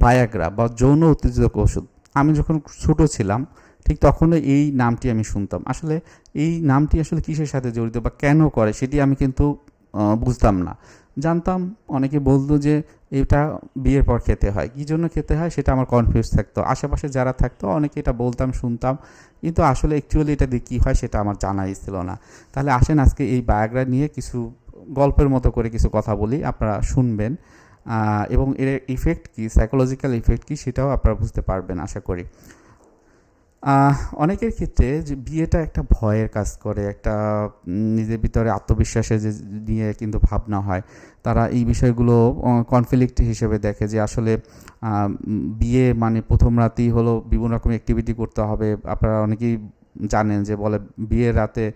Viagra বা যৌন উত্তেজক ওষুধ আমি যখন ছোট ছিলাম, ঠিক তখনও এই নামটি আমি শুনতাম। আসলে এই নামটি আসলে কিসের সাথে জড়িত বা কেন করে সেটি আমি কিন্তু বুঝতাম না। জানতাম, অনেকে বলতো যে এটা বিয়ের পর খেতে হয়। কী জন্য খেতে হয় সেটা আমার কনফিউজ থাকতো। আশেপাশে যারা থাকতো অনেকে এটা বলতাম, শুনতাম। কিন্তু আসলে অ্যাকচুয়ালি এটা দিয়ে কী হয় সেটা আমার জানাই ছিল না। তাহলে আসেন আজকে এই বায়োগ্রা নিয়ে কিছু গল্পের মতো করে কিছু কথা বলি, আপনারা শুনবেন। এবং এর ইফেক্ট কী? সাইকোলজিক্যাল ইফেক্ট কী? সেটাও আপনারা বুঝতে পারবেন, আশা করি। অনেকের ক্ষেত্রে যে বিয়েটা একটা ভয়ের কাজ করে, একটা নিজের ভিতরে আত্মবিশ্বাসের যে নিয়ে কিন্তু ভাবনা হয়। তারা এই বিষয়গুলো কনফ্লিক্ট হিসেবে দেখে যে আসলে বিয়ে মানে প্রথম রাতেই হলো, বিভিন্ন রকম অ্যাক্টিভিটি করতে হবে। আপনারা অনেকেই জানেন যে বলে বিয়ের রাতে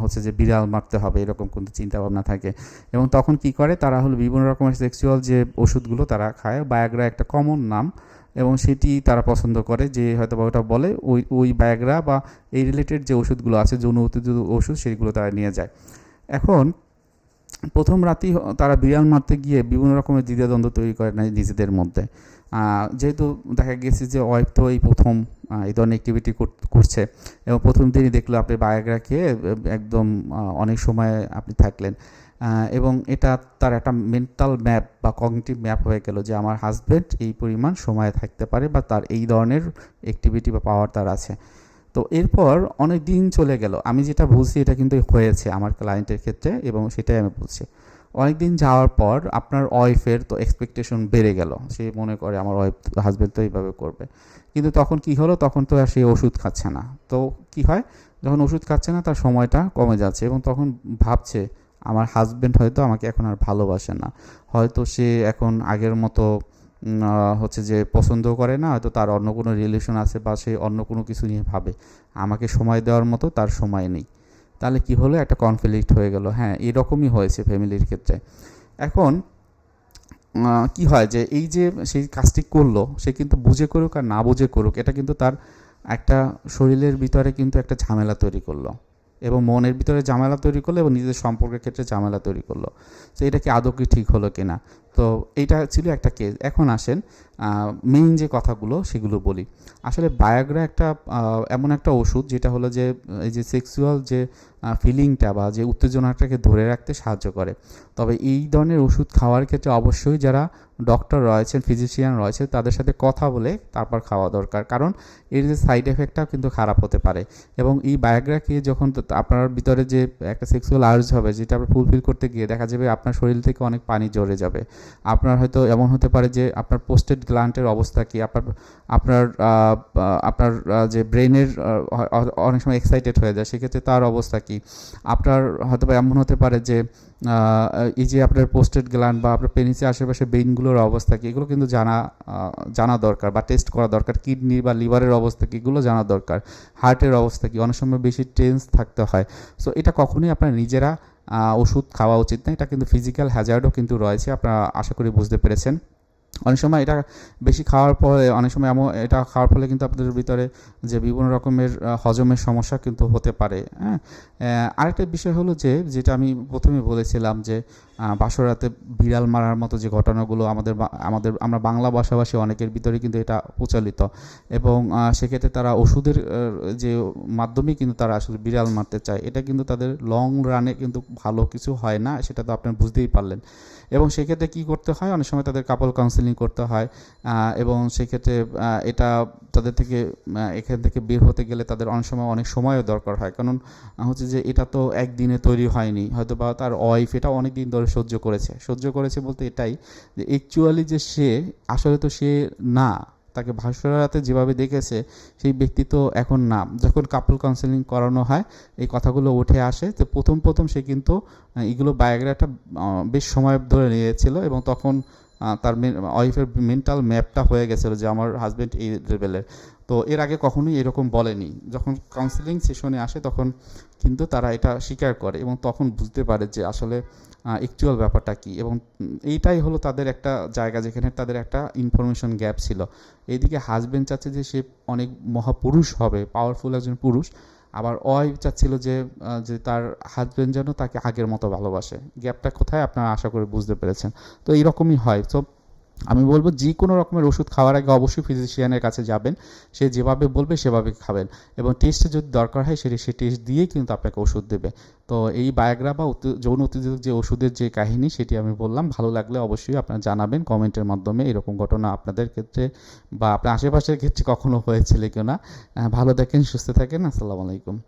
হচ্ছে যে বিড়াল মারতে হবে, এরকম কিন্তু চিন্তা ভাবনা থাকে। এবং তখন কি করে, তারা হলো বিভিন্ন রকমের সেক্সুয়াল যে ওষুধগুলো তারা খায় বায়াগ্রা একটা কমন নাম। এবং সেটি তারা পছন্দ করে যে হয়তো বা ওটা বলে ওই ওই বায়াগ্রা বা এই রিলেটেড যে ওষুধগুলো আছে, যৌন উত্তেজিত ওষুধ, সেগুলো তারা নিয়ে যায়। এখন প্রথম রাতেই তারা বিড়াল মারতে গিয়ে বিভিন্ন রকমের দ্বিধাদ্বন্দ্ব তৈরি করে না নিজেদের মধ্যে। যেহেতু দেখা গেছে যে ওয়াইফ তো এই প্রথম এই ধরনের অ্যাক্টিভিটি করছে এবং প্রথম দিনই দেখল আপনি বায়োগ্রা খেয়ে একদম অনেক সময় আপনি থাকলেন। এবং এটা তার একটা মেন্টাল ম্যাপ বা কগনিটিভ ম্যাপ হয়ে গেল যে আমার হাজব্যান্ড এই পরিমাণ সময় থাকতে পারে বা তার এই ধরনের অ্যাক্টিভিটি বা পাওয়ার তার আছে। তো এরপর অনেক দিন চলে গেল। আমি যেটা বলছি এটা কিন্তু হয়েছে আমার ক্লায়েন্টের ক্ষেত্রে এবং সেটাই আমি বলছি। অনেক দিন যাওয়ার পর আপনার ওয়াইফের তো এক্সপেকটেশন বেড়ে গেল। সে মনে করে, আমার ওয়াইফ হাজব্যান্ড তো এইভাবে করবে। কিন্তু তখন কি হলো? তখন তো আর সে ওষুধ খাচ্ছে না। তো কি হয়? যখন ওষুধ খাচ্ছে না, তার সময়টা কমে যাচ্ছে এবং তখন ভাবছে, আমার হাজব্যান্ড হয়তো আমাকে এখন আর ভালোবাসে না। হয়তো সে এখন আগের মতো হচ্ছে যে পছন্দ করে না, হয়তো তার অন্য কোনো রিলেশন আছে বা সে অন্য কোনো কিছু নিয়ে ভাবে। আমাকে সময় দেওয়ার মতো তার সময় নেই। তাহলে কি হলো? একটা কনফ্লিক্ট হয়ে গেল। হ্যাঁ এরকমই হয়েছে ফ্যামিলির ক্ষেত্রে। এখন কি হয় যে, এই যে সেই কাজটি করল, সে কিন্তু বুঝে করুক আর না বুঝে করুক, এটা কিন্তু তার একটা শরীরের ভিতরে কিন্তু একটা ঝামেলা তৈরি করল এবং মনের ভিতরে ঝামেলা তৈরি করল এবং নিজের সম্পর্কের ক্ষেত্রে ঝামেলা তৈরি করল। তো এটা কি আদৌ কি ঠিক হলো কিনা? তো এইটা ছিল একটা কেস এখন আসেন মেইন যে কথাগুলো সেগুলো বলি। আসলে বায়োগ্রা একটা এমন একটা ওষুধ যেটা হলো যে, এই যে সেক্সুয়াল যে ফিলিংটা বা যে উত্তেজনাটাকে ধরে রাখতে সাহায্য করে। তবে এই ধরনের ওষুধ খাওয়ার ক্ষেত্রে অবশ্যই যারা ডক্টর রয়েছেন ফিজিশিয়ান রয়েছে তাদের সাথে কথা বলে তারপর খাওয়া দরকার। কারণ এর যে সাইড এফেক্টটাও কিন্তু খারাপ হতে পারে। এবং এই বায়োগ্রা খেয়ে যখন আপনার ভিতরে যে একটা সেক্সুয়াল আর্জ হবে, যেটা আপনি ফুলফিল করতে গিয়ে দেখা যাবে আপনার শরীর থেকে অনেক পানি জড়ে যাবে। আপনার হয়তো এমন হতে পারে যে আপনার পোস্টেড গ্লান্টের অবস্থা কি? আপনার আপনার আপনার যে ব্রেনের অনেক সময় এক্সাইটেড হয়ে যায়, সেক্ষেত্রে তার অবস্থা কি? আপনার হয়তো এমন হতে পারে যে এই যে আপনার পোস্টেড গ্ল্যান্ড বা আপনার পেনিসের আশেপাশে বেইনগুলোর অবস্থা কি? এগুলো কিন্তু জানা জানা দরকার বা টেস্ট করা দরকার। কিডনি বা লিভারের অবস্থা কি? এগুলো জানা দরকার। হার্টের অবস্থা কি? অনেক সময় বেশি টেন্স থাকতে হয়। সো এটা কখনোই আপনার নিজেরা ওষুধ খাওয়া উচিত না। এটা কিন্তু ফিজিক্যাল হ্যাজার্ডও কিন্তু রয়েছে। আপনারা আশা করি বুঝতে পেরেছেন। অনেক সময় এটা বেশি খাওয়ার পরে, অনেক সময় এমন, এটা খাওয়ার ফলে কিন্তু আপনাদের ভিতরে যে বিভিন্ন রকমের হজমের সমস্যা কিন্তু হতে পারে হ্যাঁ? আরেকটা বিষয় হলো যে, যেটা আমি প্রথমে বলেছিলাম যে বাসরাতে বিড়াল মারার মতো যে ঘটনাগুলো আমাদের আমাদের, আমরা বাংলা ভাষাভাষী অনেকের ভিতরে কিন্তু এটা প্রচলিত এবং সেক্ষেত্রে তারা ওষুধের যে মাধ্যমেই কিন্তু তারা আসলে বিড়াল মারতে চায়, এটা কিন্তু তাদের লং রানে কিন্তু ভালো কিছু হয় না, সেটা তো আপনার বুঝতেই পারলেন। এবং সেক্ষেত্রে কী করতে হয়? অনেক সময় তাদের কাপল কাউন্সেলিং করতে হয় এবং সেক্ষেত্রে এটা তাদের থেকে এখান থেকে বের হতে গেলে তাদের অনেক সময় অনেক সময়ও দরকার হয়। কারণ হচ্ছে যে এটা তো একদিনে তৈরি হয়নি হয়তো বা তার ওয়াইফ এটা অনেক দিন ধরে সহ্য করেছে। সহ্য করেছে বলতে এটাই যে অ্যাকচুয়ালি যে সে, আসলে তো সে না, তাকে ভাস্করাতে যেভাবে দেখেছে, সেই ব্যক্তি তো এখন না। যখন কাপল কাউন্সেলিং করানো হয়, এই কথাগুলো উঠে আসে, তো প্রথম প্রথম সে কিন্তু এগুলো বায়োগ্রাফটা বেশ সময় ধরে নিয়েছিল এবং তখন তার ওয়াইফের মেন্টাল ম্যাপটা হয়ে গেছিল যে আমার হাজব্যান্ড এই লেভেলের তো এর আগে কখনোই এরকম বলেনি। যখন কাউন্সেলিং সেশনে আসে তখন কিন্তু তারা এটা স্বীকার করে এবং তখন বুঝতে পারে যে আসলে অ্যাকচুয়াল ব্যাপারটা কী এবং এইটাই হলো তাদের একটা জায়গা যেখানে তাদের একটা ইনফরমেশন গ্যাপ ছিল। এইদিকে হাজব্যান্ড চাচ্ছে যে সে অনেক মহাপুরুষ হবে পাওয়ারফুল একজন পুরুষ। আবার অয় চাচ্ছিল যে যে তার হাজব্যান্ড যেন তাকে আগের মতো ভালোবাসে। গ্যাপটা কোথায় আপনারা আশা করে বুঝতে পেরেছেন। তো এইরকমই হয়। তো আমি বলব যে কোনো রকমের ওষুধ খাওয়ার আগে অবশ্যই ফিজিশিয়ানের কাছে যাবেন। সে যেভাবে বলবে সেভাবে খাবেন। এবং টেস্টে যদি দরকার হয় সেটি, সে টেস্ট দিয়েই কিন্তু আপনাকে ওষুধ দেবে। তো এই বায়োগ্রা বা যৌন উত্তেজক যে ওষুধের যে কাহিনী সেটি আমি বললাম। ভালো লাগলে অবশ্যই আপনারা জানাবেন কমেন্টের মাধ্যমে এরকম ঘটনা আপনাদের ক্ষেত্রে বা আপনার আশেপাশের ক্ষেত্রে কখনো হয়েছিল কিনা। ভালো থাকেন, সুস্থ থাকেন। আসসালামু আলাইকুম।